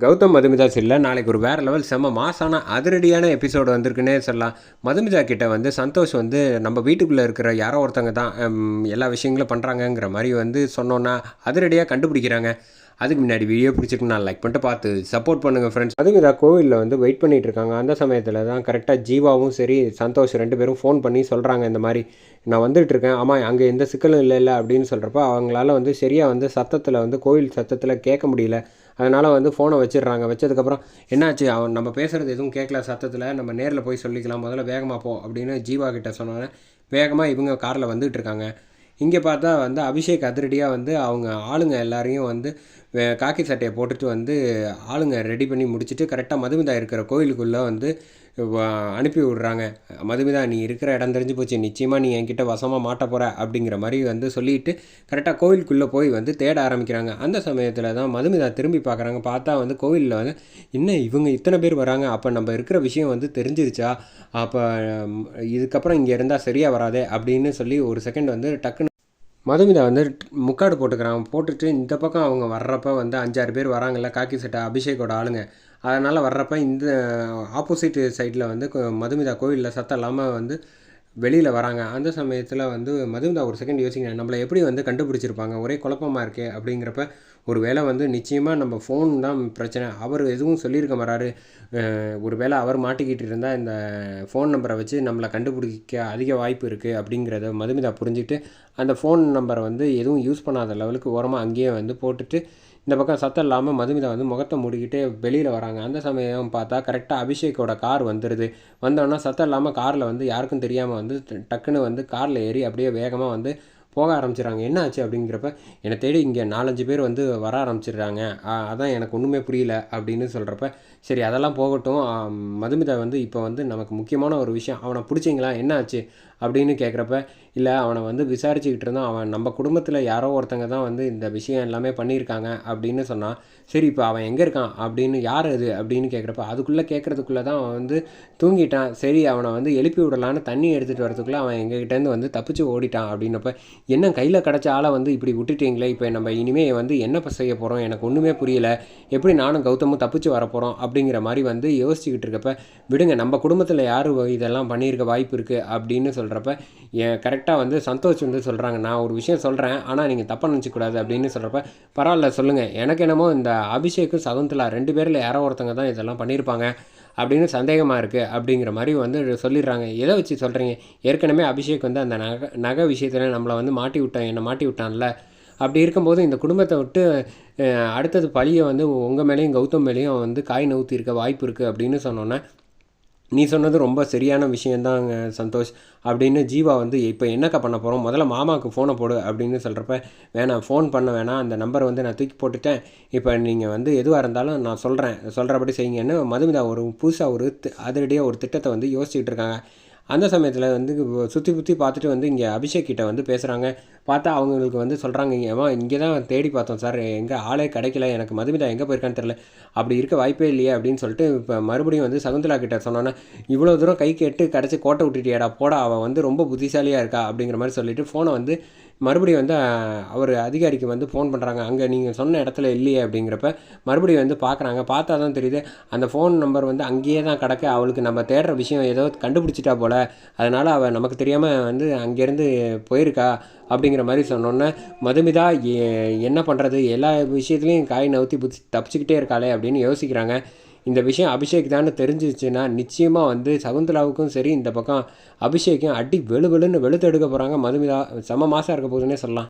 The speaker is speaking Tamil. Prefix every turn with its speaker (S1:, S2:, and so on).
S1: கௌதம் மதுமிதா சில்ல நாளைக்கு ஒரு வேறு லெவல் செம்ம மாசான அதிரடியான எபிசோடு வந்திருக்குன்னே சொல்லலாம். மதுமிதா கிட்ட வந்து சந்தோஷ் வந்து நம்ம வீட்டுக்குள்ளே இருக்கிற யாரோ ஒருத்தங்க தான் எல்லா விஷயங்களும் பண்ணுறாங்கங்கிற மாதிரி வந்து சொன்னோன்னா அதிரடியாக கண்டுபிடிக்கிறாங்க. அதுக்கு முன்னாடி வீடியோ பிடிச்சிருக்குன்னு நான் லைக் பண்ணிட்டு பார்த்து சப்போர்ட் பண்ணுங்கள் ஃப்ரெண்ட்ஸ் மதுமிதா கோவிலில் வந்து வெயிட் பண்ணிகிட்டு இருக்காங்க. அந்த சமயத்தில் தான் கரெக்டாக ஜீவாவும் சரி சந்தோஷ் ரெண்டு பேரும் ஃபோன் பண்ணி சொல்கிறாங்க இந்த மாதிரி. நான் வந்துட்டு இருக்கேன். ஆமாம் அங்கே எந்த சிக்கலும் இல்லை இல்லை அப்படின்னு சொல்கிறப்ப அவங்களால வந்து சரியாக வந்து சத்தத்தில் வந்து கோவில் சத்தத்தில் கேட்க முடியல. அதனால் வந்து ஃபோனை வச்சிடுறாங்க. வச்சதுக்கப்புறம் என்னாச்சு? அவன் நம்ம பேசுகிறது எதுவும் கேட்கல சத்தத்தில். நம்ம நேரில் போய் சொல்லிக்கலாம். முதல்ல வேகமாக போ அப்படின்னு ஜீவா கிட்ட சொன்னோன்னே வேகமாக இவங்க காரில் வந்துட்டு இருக்காங்க. இங்கே பார்த்தா வந்து அபிஷேக் அதிரடியாக வந்து அவங்க ஆளுங்க எல்லாரையும் வந்து காக்கி சட்டையை போட்டுட்டு வந்து ஆளுங்க ரெடி பண்ணி முடிச்சுட்டு கரெக்டாக மதுமிதா இருக்கிற கோயிலுக்குள்ளே வந்து அனுப்பி விடுறாங்க மதுமிதா நீ இருக்கிற இடம் தெரிஞ்சு போச்சு. நிச்சயமாக நீ என்கிட்ட வசமாக மாட்ட போகிற அப்படிங்கிற மாதிரி வந்து சொல்லிட்டு கரெக்டாக கோவிலுக்குள்ளே போய் வந்து தேட ஆரம்பிக்கிறாங்க. அந்த சமயத்தில் தான் மதுமிதா திரும்பி பார்க்குறாங்க. பார்த்தா வந்து கோவிலில் வந்து இன்னும் இவங்க இத்தனை பேர் வராங்க? அப்போ நம்ம இருக்கிற விஷயம் வந்து தெரிஞ்சிருச்சா? அப்போ இதுக்கப்புறம் இங்கே இருந்தால் சரியாக வராதே? அப்படின்னு சொல்லி ஒரு செகண்ட் வந்து டக்குன்னு மதுமிதா வந்து முக்காடு போட்டுக்கிறாங்க. போட்டுட்டு இந்த பக்கம் அவங்க வர்றப்ப வந்து அஞ்சாறு பேர் வராங்கல்ல காக்கி சட்டை அபிஷேக்கோட ஆளுங்க. அதனால் வர்றப்ப இந்த ஆப்போசிட் சைடில் வந்து மதுமிதா கோவிலில் சத்தம் இல்லாமல் வந்து வெளியில் வராங்க. அந்த சமயத்தில் வந்து மதுமிதா ஒரு செகண்ட் யோசிக்கிறேன் நம்மளை எப்படி வந்து கண்டுபிடிச்சிருப்பாங்க? ஒரே குழப்பமாக இருக்கே அப்படிங்கிறப்ப ஒரு வேளை வந்து நிச்சயமாக நம்ம ஃபோன் தான் பிரச்சனை. அவர் எதுவும் சொல்லியிருக்க மாறாரு ஒரு வேளை அவர் மாட்டிக்கிட்டு இருந்தால் இந்த ஃபோன் நம்பரை வச்சு நம்மளை கண்டுபிடிக்க அதிக வாய்ப்பு இருக்குது அப்படிங்கிறத மதுமிதா புரிஞ்சுக்கிட்டு அந்த ஃபோன் நம்பரை வந்து எதுவும் யூஸ் பண்ணாத லெவலுக்கு ஓரமாக அங்கேயே வந்து போட்டுட்டு இந்த பக்கம் சத்தம் இல்லாமல் மதுமிதா வந்து முகத்தை மூடிக்கிட்டே வெளியில் வராங்க. அந்த சமயம் பார்த்தா கரெக்டாக அபிஷேக்கோட கார் வந்துடுது வந்தோன்னா சத்தம் இல்லாமல் காரில் வந்து யாருக்கும் தெரியாமல் வந்து டக்குன்னு வந்து காரில் ஏறி அப்படியே வேகமாக வந்து போக ஆரம்பிச்சிடுறாங்க. என்ன ஆச்சு அப்படிங்கிறப்ப என்னை தேடி இங்கே நாலஞ்சு பேர் வந்து வர ஆரம்பிச்சிடுறாங்க. அதான் எனக்கு ஒன்றுமே புரியல அப்படின்னு சொல்கிறப்ப சரி அதெல்லாம் போகட்டும். மதுமிதா வந்து இப்போ வந்து நமக்கு முக்கியமான ஒரு விஷயம். அவனை பிடிச்சிங்களா? என்ன ஆச்சு? அப்படின்னு கேட்குறப்ப இல்லை அவனை வந்து விசாரிச்சுக்கிட்டு இருந்தான். அவன் நம்ம குடும்பத்தில் யாரோ ஒருத்தங்க தான் வந்து இந்த விஷயம் எல்லாமே பண்ணியிருக்காங்க அப்படின்னு சொன்னான் சரி இப்போ அவன் எங்கே இருக்கான்? அப்படின்னு யார் அது? அப்படின்னு கேட்குறப்ப அதுக்குள்ளே கேட்குறதுக்குள்ளே தான் அவன் வந்து தூங்கிட்டான். சரி அவனை வந்து எழுப்பி விடலான்னு தண்ணி எடுத்துகிட்டு வரதுக்குள்ளே அவன் எங்ககிட்டேருந்து வந்து தப்பிச்சு ஓடிட்டான் அப்படின்னப்ப என்ன கையில் கிடச்ச ஆளை வந்து இப்படி விட்டுட்டீங்களே? இப்போ நம்ம இனிமே வந்து என்ன செய்ய போகிறோம் எனக்கு ஒன்றுமே புரியலை. எப்படி நானும் கௌதமும் தப்பிச்சு வர போகிறோம் அப்படிங்கிற மாதிரி வந்து யோசிச்சுக்கிட்டு இருக்கப்ப விடுங்க நம்ம குடும்பத்தில் யார் இதெல்லாம் பண்ணியிருக்க வாய்ப்பு இருக்குது அப்படின்னு சொல்கிறப்ப என் கரெக்டாக வந்து சந்தோஷ் வந்து சொல்கிறாங்க நான் ஒரு விஷயம் சொல்கிறேன் ஆனால் நீங்கள் தப்பாக நினச்சிக்கூடாது அப்படின்னு சொல்கிறப்ப பரவாயில்ல சொல்லுங்கள் எனக்கு என்னமோ இந்த அபிஷேக்கும் சகுந்தலா ரெண்டு பேரில் யாரோ ஒருத்தங்க தான் இதெல்லாம் பண்ணியிருப்பாங்க. அப்படின்னு சந்தேகமாக இருக்குது அப்படிங்கிற மாதிரி வந்து சொல்லிடுறாங்க. எதை வச்சு சொல்கிறீங்க ஏற்கனவே அபிஷேக் வந்து அந்த நகை நகை விஷயத்தில் நம்மளை வந்து மாட்டி விட்டான் என்னை மாட்டி விட்டான்ல. அப்படி இருக்கும்போது இந்த குடும்பத்தை விட்டு அடுத்தது பழியை வந்து உங்கள் மேலேயும் கௌதம் மேலேயும் வந்து காய் நவுத்தி இருக்க வாய்ப்பு இருக்குது அப்படின்னு சொன்னோன்னே நீ சொன்னது ரொம்ப சரியான விஷயந்தாங்க சந்தோஷ். அப்படின்னு ஜீவா வந்து இப்போ என்னக்கா பண்ண போகிறோம் முதல்ல மாமாவுக்கு ஃபோனை போடு அப்படின்னு சொல்கிறப்ப வேணாம் ஃபோன் பண்ண வேணாம். அந்த நம்பரை வந்து நான் தூக்கி போட்டுட்டேன். இப்போ நீங்கள் வந்து எதுவாக இருந்தாலும் நான் சொல்கிறேன் சொல்கிறபடி செய்யுங்கன்னு மதுமிதா ஒரு புதுசாக ஒரு அதிரடியாக ஒரு திட்டத்தை வந்து யோசிச்சுட்டு இருக்காங்க. அந்த சமயத்தில் வந்து சுற்றி சுற்றி பார்த்துட்டு வந்து இங்கே அபிஷேக் கிட்ட வந்து பேசுகிறாங்க பார்த்தா அவங்களுக்கு வந்து சொல்கிறாங்க ஏமா இங்கே தான் தேடி பார்த்தோம் சார். எங்கே ஆளே கிடைக்கல எனக்கு மதுமிதா எங்கே போயிருக்கான்னு தெரில அப்படி இருக்க வாய்ப்பே இல்லையே அப்படின்னு சொல்லிட்டு இப்போ மறுபடியும் வந்து சகுந்தலா கிட்ட சொன்னோன்னா இவ்வளோ தூரம் கை கேட்டு கிடச்சி கோட்டை விட்டுட்டியாடா போட அவள் வந்து ரொம்ப புத்திசாலியாக இருக்கா அப்படிங்கிற மாதிரி சொல்லிவிட்டு ஃபோனை வந்து மறுபடியும் வந்து அவர் அதிகாரிக்கு வந்து ஃபோன் பண்ணுறாங்க அங்கே நீங்கள் சொன்ன இடத்துல இல்லையே அப்படிங்கிறப்ப மறுபடியும் வந்து பார்க்குறாங்க பார்த்தா தான் தெரியுது அந்த ஃபோன் நம்பர் வந்து அங்கேயே தான் கிடக்க. அவளுக்கு நம்ம தேடுற விஷயம் ஏதோ கண்டுபிடிச்சிட்டா போல் அதனால் அவள் நமக்கு தெரியாமல் வந்து அங்கேருந்து போயிருக்கா அப்படிங்கிற மாதிரி சொன்னோன்னே மதுமிதா என்ன பண்ணுறது எல்லா விஷயத்துலையும் காய் நவுத்தி புத்தி தப்பிச்சுக்கிட்டே இருக்காளே அப்படின்னு யோசிக்கிறாங்க. இந்த விஷயம் அபிஷேக் தான் தெரிஞ்சிச்சுன்னா நிச்சயமாக வந்து சகுந்தலாவுக்கும் சரி இந்த பக்கம் அபிஷேக்கும் அடி வெளு வெளுன்னு வெளுத்து எடுக்க போகிறாங்க மதுமிதா. செம மாதம் இருக்க போகுதுன்னே சொல்லலாம்.